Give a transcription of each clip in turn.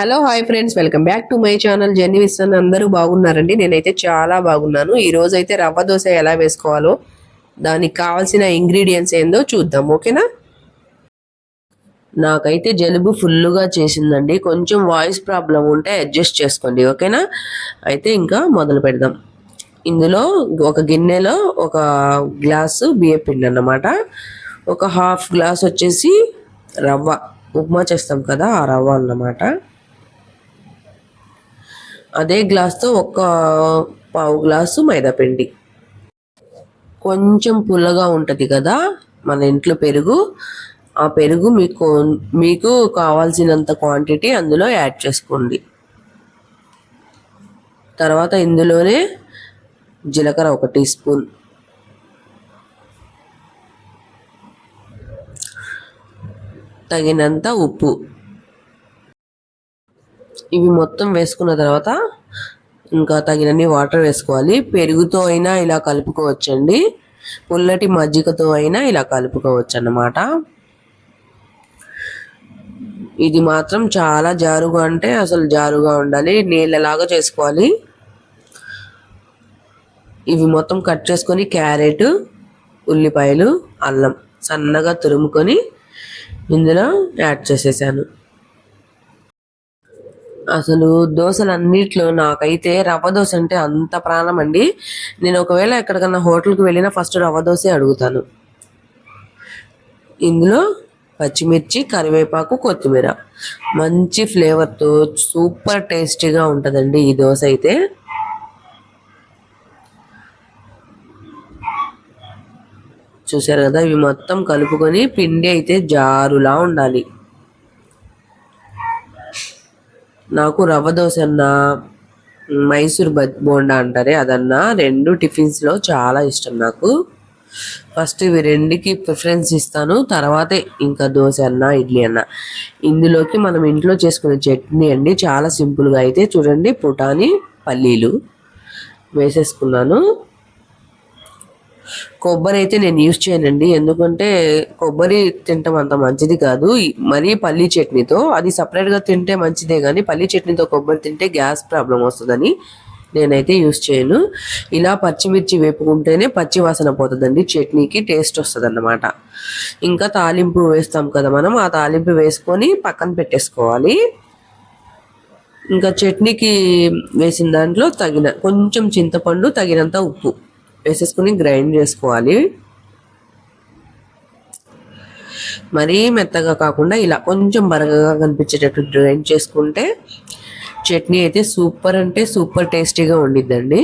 Hello hi friends. Welcome back to my channel. Journey విస్తాన్ అందరూ బాగున్నారండి. నేనైతే చాలా బాగున్నాను. ఈరోజైతే అయితే రవ్వ దోశ ఎలా వేసుకోవాలో దానికి కావాల్సిన ఇంగ్రీడియంట్స్ ఏందో చూద్దాం. ఓకేనా? నాకైతే జలుబు ఫుల్గా చేసిందండి. కొంచెం వాయిస్ ప్రాబ్లం ఉంటే అడ్జస్ట్ చేసుకోండి. ఓకేనా? అయితే ఇంకా మొదలు పెడదాం. ఇందులో ఒక గిన్నెలో ఒక గ్లాసు బియ్య పిండి అన్నమాట. ఒక హాఫ్ గ్లాస్ వచ్చేసి రవ్వ. ఉప్మా చేస్తాం కదా ఆ రవ్వ అన్నమాట. అదే గ్లాస్తో ఒక పావు గ్లాసు మైదాపిండి కొంచెం పుల్లగా ఉంటుంది కదా మన ఇంట్లో పెరుగు. ఆ పెరుగు మీకు మీకు కావాల్సినంత క్వాంటిటీ అందులో యాడ్ చేసుకోండి. తర్వాత ఇందులోనే జీలకర్ర ఒక టీ స్పూన్. తగినంత ఉప్పు. ఇవి మొత్తం వేసుకున్న తర్వాత ఇంకా తగినన్ని వాటర్ వేసుకోవాలి. పెరుగుతో అయినా ఇలా కలుపుకోవచ్చండి. పుల్లటి మజ్జిగతో అయినా ఇలా కలుపుకోవచ్చు అన్నమాట ఇది మాత్రం చాలా జారుగా అంటే అసలు జారుగా ఉండాలి. నీళ్ళలాగా చేసుకోవాలి. ఇవి మొత్తం కట్ చేసుకొని క్యారెట్ ఉల్లిపాయలు అల్లం సన్నగా తురుముకొని ఇందులో యాడ్ చేసేసాను. అసలు దోశలన్నిట్లో నాకైతే రవ్వ దోశ అంటే అంత ప్రాణం అండి నేను ఒకవేళ ఎక్కడికన్నా హోటల్కి వెళ్ళినా ఫస్ట్ రవ్వ దోశ అడుగుతాను. ఇందులో పచ్చిమిర్చి కరివేపాకు కొత్తిమీర. మంచి ఫ్లేవర్తో సూపర్ టేస్టీగా ఉంటుందండి ఈ దోశ అయితే. చూసారు కదా? ఇవి మొత్తం కలుపుకొని పిండి అయితే జారులా ఉండాలి. నాకు రవ్వ దోశ అన్న మైసూర్ బ బోండా అంటారే అదన్నా రెండు టిఫిన్స్లో చాలా ఇష్టం నాకు. ఫస్ట్ ఇవి రెండుకి ప్రిఫరెన్స్ ఇస్తాను తర్వాతే ఇంకా దోశ అన్న ఇడ్లీ అన్న. ఇందులోకి మనం ఇంట్లో చేసుకునే చట్నీ అండి చాలా సింపుల్గా అయితే చూడండి పుటాని పల్లీలు వేసేసుకున్నాను. కొబ్బరి అయితే నేను యూజ్ చేయనండి. ఎందుకంటే కొబ్బరి తినటం అంత మంచిది కాదు. మరీ పల్లీ చట్నీతో అది సపరేట్గా తింటే మంచిదే కానీ పల్లీ చట్నీతో కొబ్బరి తింటే గ్యాస్ ప్రాబ్లం వస్తుందని నేనైతే యూజ్ చేయను. ఇలా పచ్చిమిర్చి వేపుకుంటేనే పచ్చి వాసన పోతుందండి. చట్నీకి టేస్ట్ వస్తుంది అన్నమాట ఇంకా తాలింపు వేస్తాం కదా మనం ఆ తాలింపు వేసుకొని పక్కన పెట్టేసుకోవాలి. ఇంకా చట్నీకి వేసిన దాంట్లో తగిన కొంచెం చింతపండు తగినంత ఉప్పు. వేసేసుకుని గ్రైండ్ చేసుకోవాలి. మరీ మెత్తగా కాకుండా ఇలా కొంచెం బరగగా కనిపించేటట్టు గ్రైండ్ చేసుకుంటే చట్నీ అయితే సూపర్ అంటే సూపర్ టేస్టీగా ఉండిద్దండి.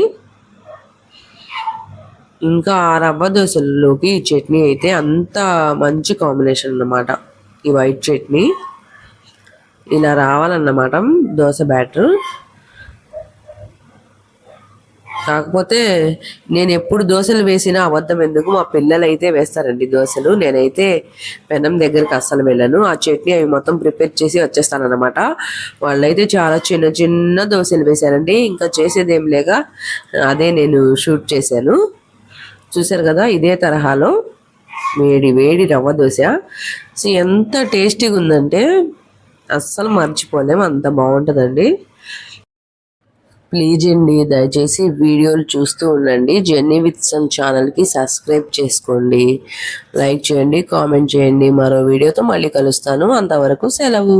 ఇంకా ఆ రవ్వ దోశల్లోకి ఈ చట్నీ అయితే అంత మంచి కాంబినేషన్ అన్నమాట. ఈ వైట్ చట్నీ. ఇలా రావాలన్నమాట దోశ బ్యాటర్. కాకపోతే నేను ఎప్పుడు దోశలు వేసినా అబద్ధం ఎందుకు? మా పిల్లలు అయితే వేస్తారండి దోశలు. నేనైతే పెనం దగ్గరికి అస్సలు వెళ్ళను. ఆ చట్నీ అవి మొత్తం ప్రిపేర్ చేసి వచ్చేస్తానన్నమాట. వాళ్ళైతే చాలా చిన్న చిన్న దోశలు వేశారండి. ఇంకా చేసేది ఏం లేక అదే నేను షూట్ చేశాను. చూశారు కదా ఇదే తరహాలో వేడి వేడి రవ్వ దోశ. సో ఎంత టేస్టీగా ఉందంటే అస్సలు మర్చిపోలేము అంత బాగుంటుందండి. ప్లీజ్ అండి దయచేసి వీడియోలు చూస్తూ ఉండండి. జర్నీ విత్ సమ్ ఛానల్కి సబ్స్క్రైబ్ చేసుకోండి. లైక్ చేయండి కామెంట్ చేయండి. మరో వీడియోతో మళ్ళీ కలుస్తాను. అంతవరకు సెలవు.